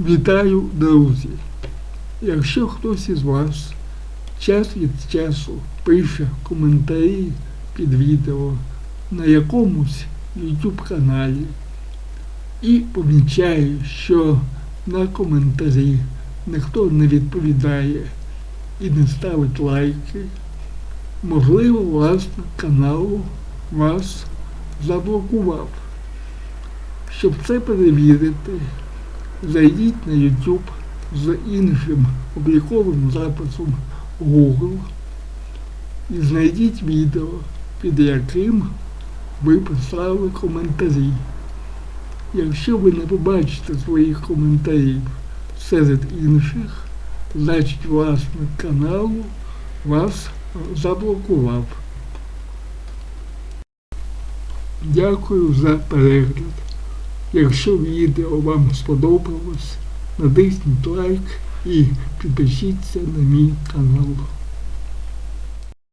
Вітаю, друзі! Якщо хтось із вас час від часу пише коментарі під відео на якомусь YouTube каналі і помічає, що на коментарі ніхто не відповідає і не ставить лайки, можливо, власник каналу вас заблокував. Щоб це перевірити, зайдіть на YouTube з іншим обліковим записом Google і знайдіть відео, під яким ви писали коментарі. Якщо ви не побачите своїх коментарів серед інших, значить власник каналу вас заблокував. Дякую за перегляд. Якщо відео вам сподобалось, натисніть лайк і підпишіться на мій канал.